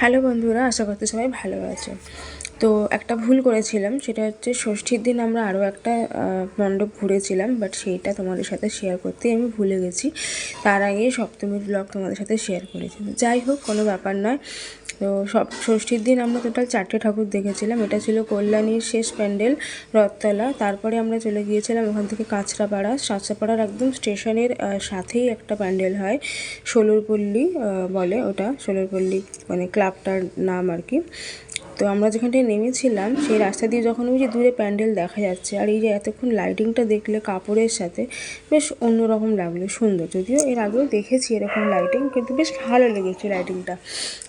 Hello বন্ধুরা, আশা করতে সবাই ভালো আছে। তো একটা ভুল করেছিলাম, সেটা হচ্ছে ষষ্ঠীর দিন আমরা আরও একটা মণ্ডপ ঘুরেছিলাম বাট সেইটা তোমাদের সাথে শেয়ার করতে আমি ভুলে গেছি। তার আগে সপ্তমীর ব্লগ তোমাদের সাথে শেয়ার করেছি। যাই হোক, কোনো ব্যাপার নয়। তো সব, ষষ্ঠীর দিন আমরা টোটাল চারটে ঠাকুর দেখেছিলাম। এটা ছিল কল্যাণীর শেষ প্যান্ডেল, রথতলা। তারপরে আমরা চলে গিয়েছিলাম ওখান থেকে কাঁচরাপাড়া। সাঁচরাপাড়ার একদম স্টেশনের সাথেই একটা প্যান্ডেল হয় ষোলরপল্লী বলে ওটা ষোলরপল্লী মানে ক্লাবটার নাম আর কি। তো আমরা যেখানটায় নেমেছিলাম সেই রাস্তা দিয়ে যখন ওই যে দূরে প্যান্ডেল দেখা যাচ্ছে আর এই যে এতক্ষণ লাইটিংটা দেখলে কাপড়ের সাথে বেশ অন্যরকম লাগল সুন্দর। যদিও এর আগেও দেখেছি এরকম লাইটিং কিন্তু বেশ ভালো লেগেছে লাইটিংটা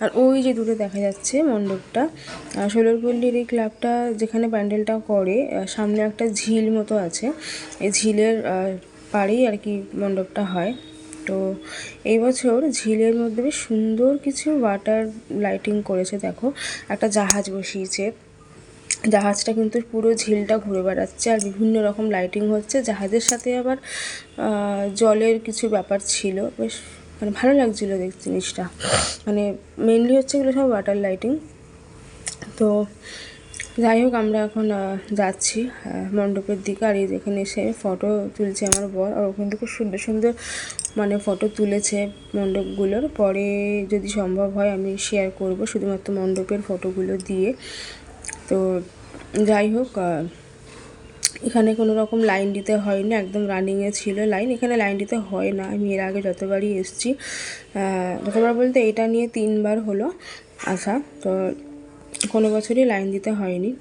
আর ওই যে দূরে দেখা যাচ্ছে মণ্ডপটা আহ, ষোলরপল্লীর এই ক্লাবটা যেখানে প্যান্ডেলটা করে সামনে একটা ঝিল মতো আছে। এই ঝিলের পাড়েই আর কি মণ্ডপটা হয়। তো এই বছর ঝিলের মধ্যে বেশ সুন্দর কিছু ওয়াটার লাইটিং করেছে, দেখো। একটা জাহাজ বসিয়েছে। জাহাজটা কিন্তু পুরো ঝিলটা ঘুরে বেড়াচ্ছে আর বিভিন্ন রকম লাইটিং হচ্ছে। জাহাজের সাথে আবার জলের কিছু ব্যাপার ছিল। বেশ মানে ভালো লাগছিল দেখ, জিনিসটা। মানে মেনলি হচ্ছে এগুলো সব ওয়াটার লাইটিং তো যাই হোক, আমরা এখন যাচ্ছি মণ্ডপের দিকে। আর এই যেখানে এসে ফটো তুলছে আমার বর। আর ওখান থেকে খুব সুন্দর সুন্দর মানে ফটো তুলেছে মণ্ডপগুলোর। পরে যদি সম্ভব হয়, আমি শেয়ার করব শুধুমাত্র মণ্ডপের ফটোগুলো দিয়ে। তো যাই হোক এখানে কোনো রকম লাইন দিতে হয়নি, একদম রানিংয়ে ছিল লাইন এখানে লাইন দিতে হয় না, আমি এর আগে যতবারই এসেছি। যতবার বলতে এটা নিয়ে তিনবার হলো আসা তো কোনো বছরই লাইন দিতে হয়নি।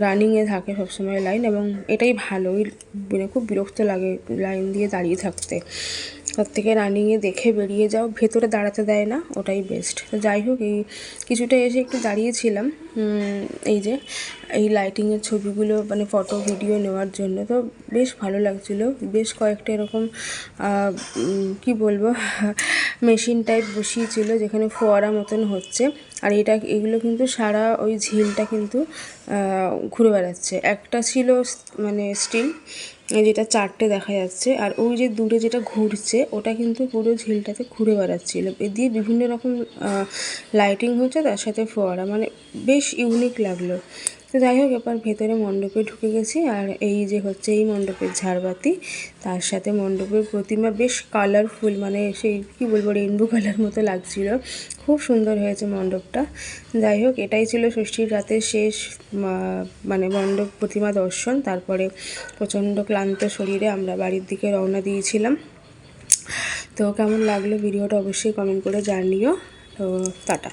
রানিংয়ে থাকে সবসময় লাইন এবং এটাই ভালো। মানে খুব বিরক্ত লাগে লাইন দিয়ে দাঁড়িয়ে থাকতে। তার থেকে রানিংয়ে দেখে বেরিয়ে যাও, ভেতরে দাঁড়াতে দেয় না, ওটাই বেস্ট তো যাই হোক, এই কিছুটা এসে একটু দাঁড়িয়েছিলাম। এই যে, এই লাইটিংয়ের ছবিগুলো মানে ফটো ভিডিও নেওয়ার জন্য। তো বেশ ভালো লাগছিল। বেশ কয়েকটা এরকম কি বলব মেশিন টাইপ বসিয়েছিল, যেখানে ফোয়ারা মতন হচ্ছে। আর এটা, এগুলো কিন্তু সারা ওই ঝিলটা কিন্তু ঘুরে বেড়াচ্ছে। একটা ছিল মানে স্টিল যেটা চারটে দেখা যাচ্ছে। আর ওই যে দূরে যেটা ঘুরছে, ওটা কিন্তু পুরো ঝিলটাতে ঘুরে বেড়াচ্ছিল। এ দিয়ে বিভিন্ন রকম লাইটিং হচ্ছে তার সাথে ফোয়ারা। মানে বেশ ইউনিক লাগল। তো যাই হোক, এবার ভেতরে মণ্ডপে ঢুকে গেছি আর এই যে হচ্ছে এই মণ্ডপের ঝাড়বাতি, তার সাথে মণ্ডপের প্রতিমা বেশ কালারফুল মানে সেই কী বলব রেইনবো কালার মতো লাগছিল। খুব সুন্দর হয়েছে মণ্ডপটা। যাই হোক, এটাই ছিল ষষ্ঠীর রাতের শেষ মানে মণ্ডপ প্রতিমা দর্শন। তারপরে প্রচণ্ড ক্লান্ত শরীরে আমরা বাড়ির দিকে রওনা দিয়েছিলাম। তো কেমন লাগল ভিডিওটা অবশ্যই কমেন্ট করে জানিও। তো টাটা।